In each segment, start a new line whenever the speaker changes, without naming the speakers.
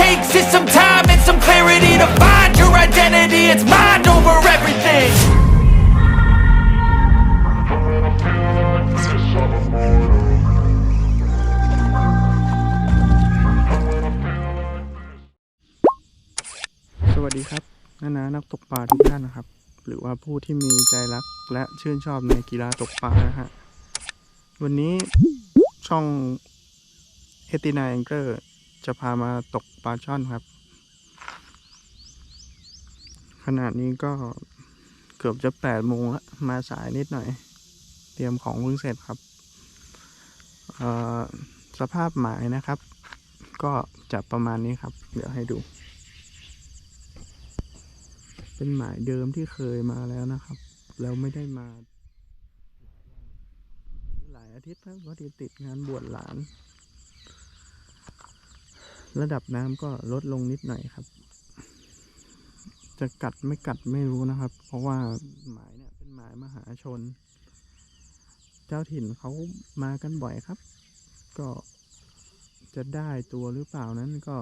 takes is some time and some clarity To find your identity, it's mind over everything
สวัสดีครับนานานักตกปลาทุกท่านนะครับ หรือว่าผู้ที่มีใจรักและชื่นชอบในกีฬาตกปลานะฮะวันนี้ช่องเฮตินาแองเกอร์ จะพามาตกปลาช่อนครับขณะนี้ก็เกือบจะแปดโมงแล้วมาสายนิดหน่อย เตรียมของเพิ่งเสร็จครับ สภาพหมายนะครับ ก็จะประมาณนี้ครับ เดี๋ยวให้ดู เป็นหมายเดิมที่เคยมาแล้วนะครับ แล้วไม่ได้มา หลายอาทิตย์แล้วพอดีติดงานบวชหลาน ระดับน้ำก็ลดลงนิดหน่อยครับ จะกัดไม่กัดไม่รู้นะครับ เพราะว่าหมายเนี่ยเป็นหมายมหาชน เจ้าถิ่นเขามากันบ่อยครับ ก็จะได้ตัวหรือเปล่านั้นก็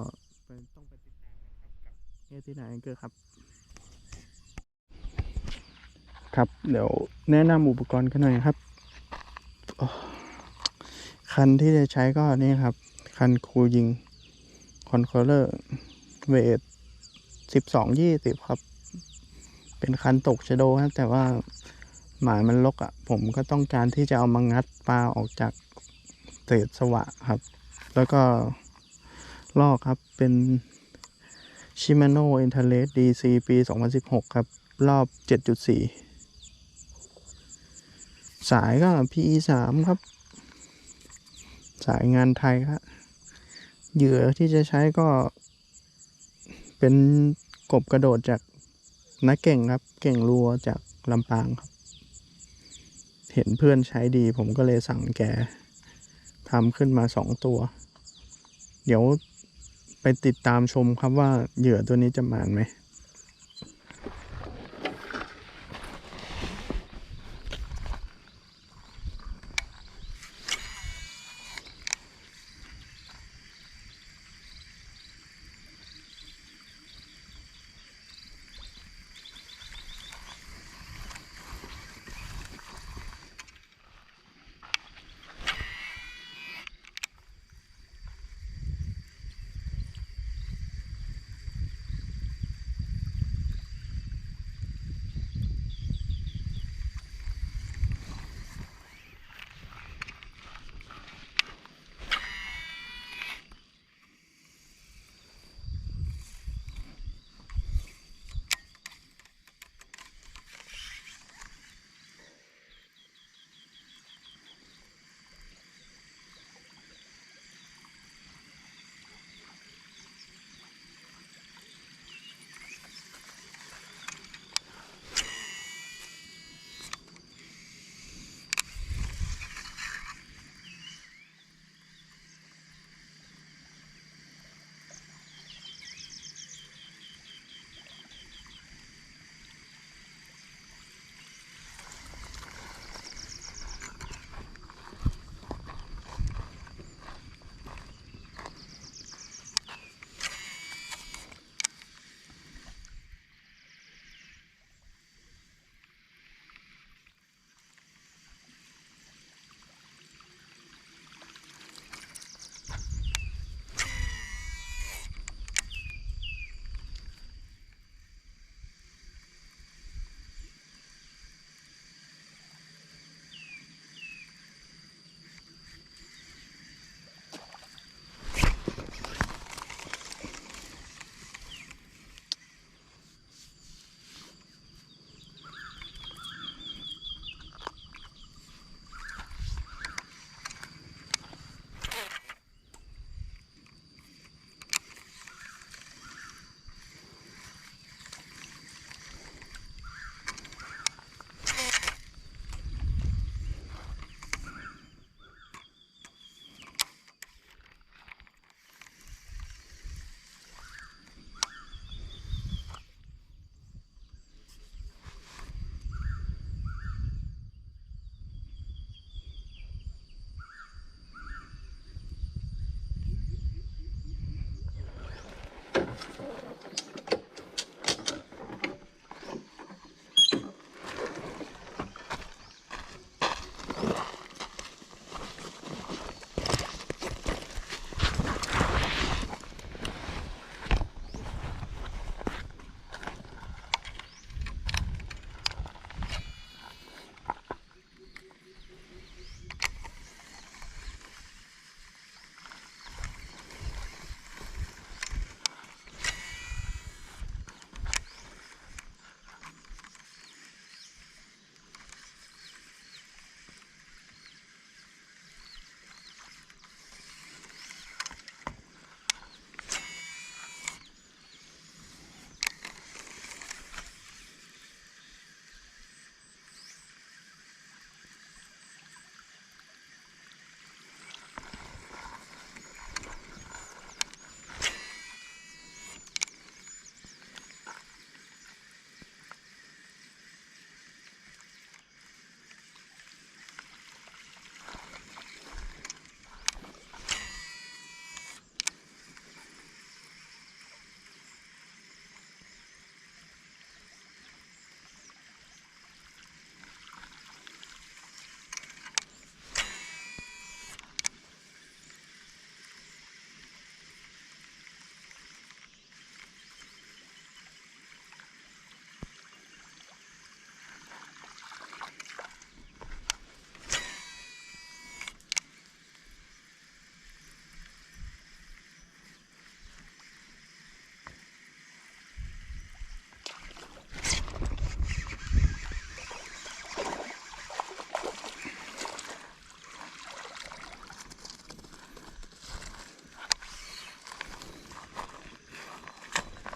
ต้องไปติดตามกันครับกับเอที่ไหนเกิดครับ ครับเดี๋ยวแนะนำอุปกรณ์กันหน่อยครับคันที่จะใช้ก็นี่ครับ คันคูยิง คอนโทรลเลอร์เวทสิบสองยี่สิบครับ เป็นคันตกชโดครับแต่ว่าหมายมันลกอะ่ะ ผมก็ต้องการที่จะเอามางัดปลาออกจากเศษสวะครับ แล้วก็ลอกครับเป็นชิมาโน่อินเทเลสดีซีปี 2016 ครับ รอบ 7.4 สายก็ PE สามครับ สายงานไทยครับ เหยื่อที่จะใช้ก็ เป็นกบกระโดดจากนักเก่งครับ เก่งรัวจากลำปางครับ เห็นเพื่อนใช้ดี ผมก็เลยสั่งแกทำขึ้นมาสองตัว เดี๋ยวไปติดตามชมครับว่าเหยื่อตัวนี้จะมานไหม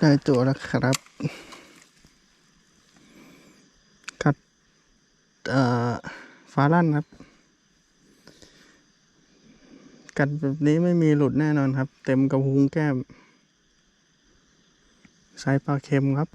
ได้ตัวแล้วครับ กัดเอ่อฟ้าลั่นครับ กัดแบบนี้ไม่มีหลุดแน่นอนครับ เต็มกระพุ้งแก้มสายปลาเค็มครับ